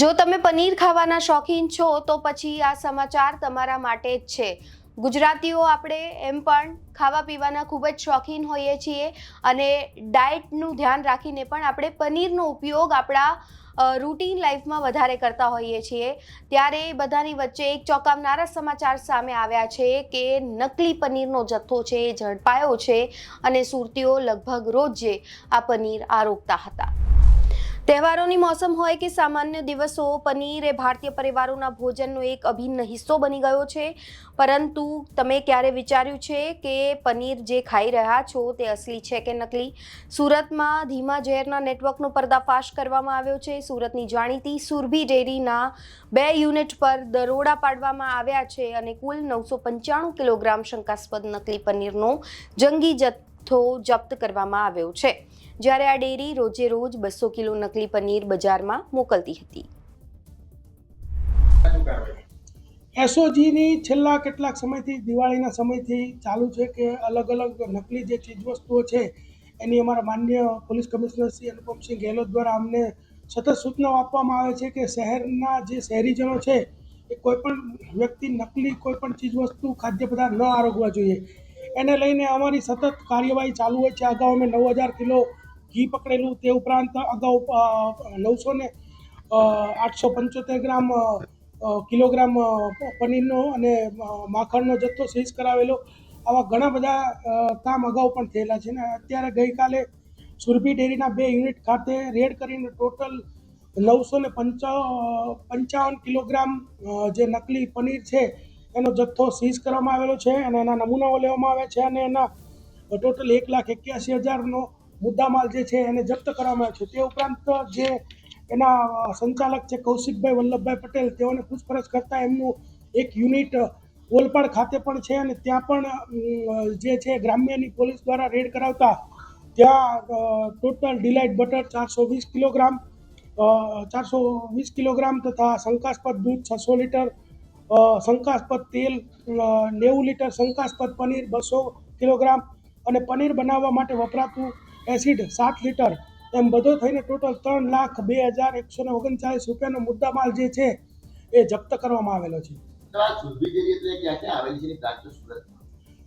જો તમે પનીર ખાવાના શોખીન છો, તો પછી આ સમાચાર તમારા માટે જ છે. ગુજરાતીઓ આપણે એમ પણ ખાવા પીવાના ખૂબ જ શોખીન હોઈએ છીએ અને ડાયટનું ધ્યાન રાખીને પણ આપણે પનીરનો ઉપયોગ આપણા રૂટીન લાઈફમાં વધારે કરતા હોઈએ છીએ. ત્યારે બધાની વચ્ચે એક ચોંકાવનારા સમાચાર સામે આવ્યા છે કે નકલી પનીરનો જથ્થો છે એ ઝડપાયો છે અને સુરતીઓ લગભગ રોજ આ પનીર આરોગતા હતા. તહેવારોની મોસમ હોય કે સામાન્ય દિવસો, પનીર એ ભારતીય પરિવારોના ભોજનનો એક અભિન્ન હિસ્સો બની ગયો છે. પરંતુ તમે ક્યારે વિચાર્યું છે કે પનીર જે ખાઈ રહ્યા છો તે અસલી છે કે નકલી? સુરતમાં ધીમા ઝેરના નેટવર્કનો પર્દાફાશ કરવામાં આવ્યો છે. સુરતની જાણીતી સુરભી ડેરીના બે યુનિટ પર દરોડા પાડવામાં આવ્યા છે અને કુલ નવસો પંચાણું કિલોગ્રામ શંકાસ્પદ નકલી પનીરનો જંગી જથ્થો જપ્ત કરવામાં આવ્યો છે, જ્યારે આ ડેરી રોજે રોજ બસો કિલો નકલી પનીર બજારમાં મોકલતી હતી. એસઓજીની છેલ્લા કેટલાક સમયથી, દિવાળીના સમયથી ચાલુ છે કે અલગ અલગ નકલી જે ચીજવસ્તુઓ છે, એની અમારા માન્ય પોલીસ કમિશનર શ્રી અનુપમસિંહ ગેહલોત દ્વારા અમને સતત સૂચનાઓ આપવામાં આવે છે કે શહેરના જે શહેરીજનો છે, એ કોઈ પણ વ્યક્તિ નકલી કોઈ પણ ચીજવસ્તુ ખાદ્ય પદાર્થ ન આરોગવા જોઈએ. એને લઈને અમારી સતત કાર્યવાહી ચાલુ હોય છે. અગાઉ અમે નવ હજાર કિલો ઘી પકડેલું તે ઉપરાંત અગાઉ નવસો ને આઠસો પંચોતેર ગ્રામ કિલોગ્રામ પનીરનો અને માખણનો જથ્થો સીઝ કરાવેલો. આવા ઘણા બધા કામ અગાઉ પણ થયેલા છે. ને અત્યારે ગઈકાલે સુરભી ડેરીના બે યુનિટ ખાતે રેડ કરીને ટોટલ નવસો ને પંચા પંચાવન કિલોગ્રામ જે નકલી પનીર છે એનો જથ્થો સીઝ કરવામાં આવેલો છે અને એના નમૂનાઓ લેવામાં આવ્યા છે અને એના ટોટલ એક લાખ એક્યાસી હજારનો મુદ્દામાલ જે છે એને જપ્ત કરવામાં આવ્યો છે. તે ઉપરાંત જે એના સંચાલક છે કૌશિકભાઈ વલ્લભભાઈ પટેલ, તેઓને પૂછપરછ કરતાં એમનું એક યુનિટ ઓલપાડ ખાતે પણ છે અને ત્યાં પણ જે છે ગ્રામ્યની પોલીસ દ્વારા રેડ કરાવતા ત્યાં ટોટલ ડિલાઇટ બટર ચારસો વીસ કિલોગ્રામ ચારસો વીસ કિલોગ્રામ તથા શંકાસ્પદ દૂધ છસો લીટર શંકાસ્પદ તેલ નેવું લીટર શંકાસ્પદ પનીર બસો કિલોગ્રામ અને પનીર બનાવવા માટે વપરાતું એસિડ સાત લીટર. એમ બધો થઈને ટોટલ ત્રણ લાખ બે હજાર એકસો ને ઓગણચાલીસ રૂપિયાનો મુદ્દામાલ જે છે એ જપ્ત કરવામાં આવેલો છે.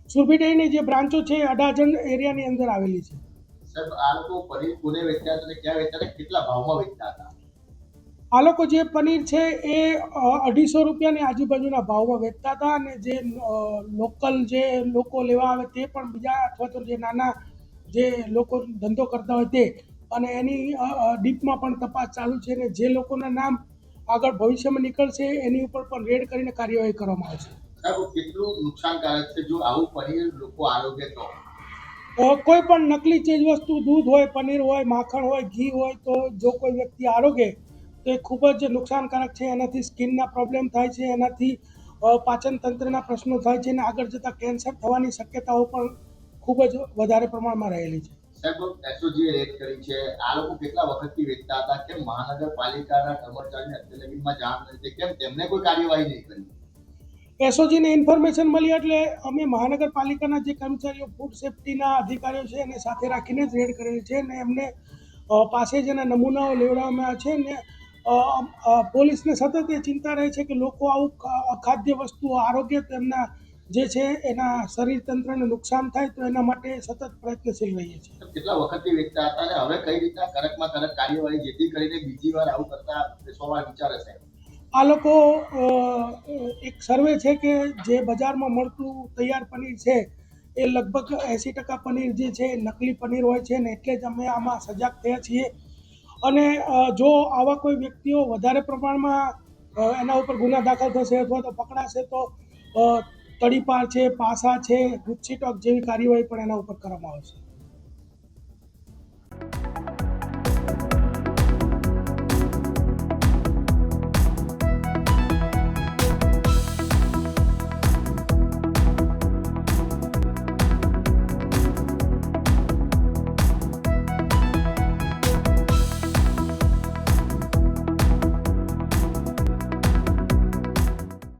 સુરભી ડેરીની જે બ્રાન્ચો છે અડાજણ એરિયાની અંદર આવેલી છે. સાહેબ આ લોકો પનીર કોને વેચતા હતા ક્યાં વેચતા હતા? કેટલા ભાવમાં વેચતા હતા? આ લોકો જે પનીર છે એ અઢીસો રૂપિયાની આજુબાજુના ભાવમાં વેચતા હતા અને જે લોકલ જે લોકો લેવા આવે તે પણ બીજા અથવા તો જે નાના જે લોકો ધંધો કરતા હોય તે. અને એની ડીપમાં પણ તપાસ ચાલુ છે અને જે લોકોના નામ આગળ ભવિષ્યમાં નીકળશે એની ઉપર પણ રેડ કરીને કાર્યવાહી કરવામાં આવશે. સાહેબ કેટલું નુકસાનકારક છે? જો આવું પનીર લોકો આરોગ્ય તો? કોઈ પણ નકલી ચીજ વસ્તુ દૂધ હોય પનીર હોય માખણ હોય ઘી હોય તો જો કોઈ વ્યક્તિ આરોગે તો એ ખૂબ જ નુકસાનકારક છે. એનાથી સ્કિનના પ્રોબ્લેમ થાય છે. એનાથી પાચન તંત્રના પ્રશ્નો થાય છે અને આગળ જતાં કેન્સર થવાની શક્યતાઓ પણ ખૂબ જ વધારે પ્રમાણમાં રહેલી છે. સાહેબ એસઓજીએ રેડ કરી છે. આ લોકો કેટલા વખતથી વેચતા હતા? કેમ મહાનગરપાલિકાના કર્મચારીને અત્યાર જાણ નથી કેમ તેમને કોઈ કાર્યવાહી નહીં કરી? એસઓજીને ઇન્ફોર્મેશન મળી એટલે અમે મહાનગરપાલિકાના જે કર્મચારીઓ ફૂડ સેફ્ટીના અધિકારીઓ છે એને સાથે રાખીને જ રેડ કરેલી છે અને એમને પાસે જ એના નમૂનાઓ લેવડાવવામાં છે અને પોલીસને સતત એ ચિંતા રહે છે કે લોકો આવું અખાદ્ય વસ્તુઓ આરોગ્ય તેમના જે છે એના શરીર તંત્રને નુકસાન થાય તો એના માટે સતત પ્રયત્નશીલ રહીએ છીએ. કેટલા વખતથી વેચતા હતા અને હવે કઈ રીતના કડકમાં કડક કાર્યવાહી જેથી કરીને બીજી વાર આવું કરતા બેસવા વિચારે છે? આ લોકો એક સર્વે છે કે જે બજારમાં મળતું તૈયાર પનીર છે એ લગભગ એંસી ટકા પનીર જે છે નકલી પનીર હોય છે ને એટલે જ અમે આમાં સજાગ થયા છીએ. અને જો આવા કોઈ વ્યક્તિઓ વધારે પ્રમાણમાં એના ઉપર ગુના દાખલ થશે અથવા તો પકડાશે તો તડીપાર છે, પાસા છે ગુચ્છી ટોક જેવી કાર્યવાહી પણ એના ઉપર કરવામાં આવશે.